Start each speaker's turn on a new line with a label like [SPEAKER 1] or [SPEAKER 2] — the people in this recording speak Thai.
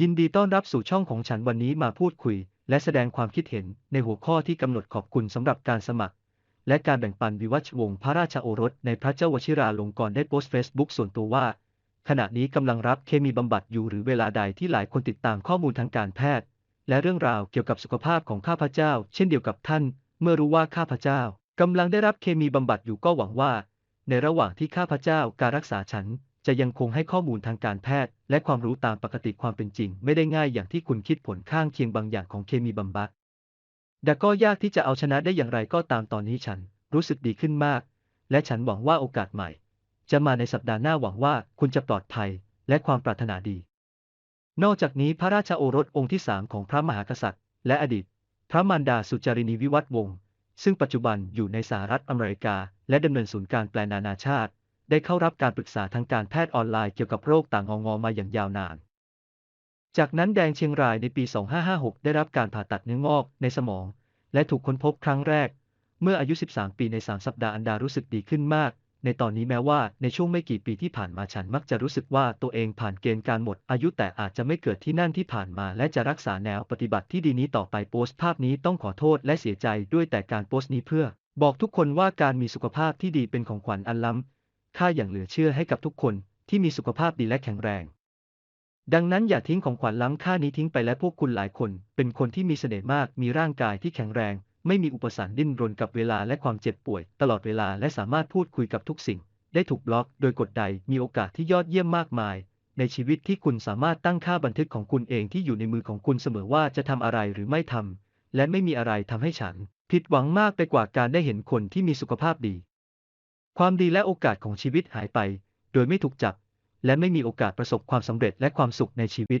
[SPEAKER 1] ยินดีต้อนรับสู่ช่องของฉันวันนี้มาพูดคุย และแสดงความคิดเห็นในหัวข้อที่กำหนดขอบคุณสำหรับการสมัคร และการแบ่งปันวิวัฒวงศ์พระราชโอรสในพระเจ้าวชิราลงกรณ์ได้โพสต์เฟซบุ๊กส่วนตัวว่า ขณะนี้กำลังรับเคมีบำบัดอยู่หรือเวลาใดที่หลายคนติดตามข้อมูลทางการแพทย์ และเรื่องราวเกี่ยวกับสุขภาพของข้าพเจ้า เช่นเดียวกับท่าน เมื่อรู้ว่าข้าพเจ้ากำลังได้รับเคมีบำบัดอยู่ก็หวังว่า ในระหว่างที่ข้าพเจ้าการรักษาฉัน จะยังคงให้ข้อมูลทางการแพทย์ และความรู้ตามปกติความเป็นจริง ไม่ได้ง่ายอย่างที่คุณคิดผลข้างเคียงบางอย่างของเคมีบำบัดแต่ก็ยากที่จะเอาชนะได้อย่างไรก็ตามตอนนี้ฉันรู้สึกดีขึ้นมาก และฉันหวังว่าโอกาสใหม่ จะมาในสัปดาห์หน้าหวังว่าคุณจะปลอดภัยและความปรารถนาดี นอกจากนี้พระราชโอรสองค์ที่สามของพระมหากษัตริย์ และอดีต พระมารดาสุจารินีวิวัฒวงศ์ซึ่งปัจจุบันอยู่ในสหรัฐอเมริกา และดำเนินศูนย์การแปลนานาชาติ ได้เข้ารับการปรึกษาทางการแพทย์ออนไลน์เกี่ยวกับโรคต่างงองอมาอย่างยาวนาน จากนั้นแดงเชียงรายในปี 2556 ได้รับการผ่าตัดเนื้องอกในสมอง และถูกค้นพบครั้งแรก เมื่ออายุ 13 ปีใน 3 สัปดาห์อันดารู้สึกดีขึ้นมาก ในตอนนี้แม้ว่าในช่วงไม่กี่ปีที่ผ่านมาฉันมักจะรู้สึกว่าตัวเองผ่านเกณฑ์การหมดอายุแต่อาจจะไม่เกิดที่นั่นที่ผ่านมา และจะรักษาแนวปฏิบัติที่ดีนี้ต่อไปโพสต์ภาพนี้ต้องขอโทษและเสียใจด้วยแต่การโพสต์นี้เพื่อ บอกทุกคนว่าการมีสุขภาพที่ดีเป็นของขวัญอันล้ำ ค่าอย่างเหลือเชื่อให้กับทุกคนที่มีสุขภาพดีและแข็งแรง ดังนั้นอย่าทิ้งของขวัญล้ำค่านี้ทิ้งไปและพวกคุณหลายคน เป็นคนที่มีเสน่ห์มาก มีร่างกายที่แข็งแรง ไม่มีอุปสรรคดิ้นรนกับเวลาและความเจ็บป่วย ตลอดเวลาและสามารถพูดคุยกับทุกสิ่ง ได้ถูกบล็อกโดยกดใดมีโอกาสที่ยอดเยี่ยมมากมาย ในชีวิตที่คุณสามารถตั้งค่าบันทึกของคุณเองที่อยู่ในมือของคุณเสมอว่าจะทำอะไรหรือไม่ทำและไม่มีอะไรทำให้ฉัน ผิดหวังมากไปกว่าการได้เห็นคนที่มีสุขภาพดี ความดีและโอกาสของชีวิตหายไป โดยไม่ถูกจับ และไม่มีโอกาสประสบความสำเร็จและความสุขในชีวิต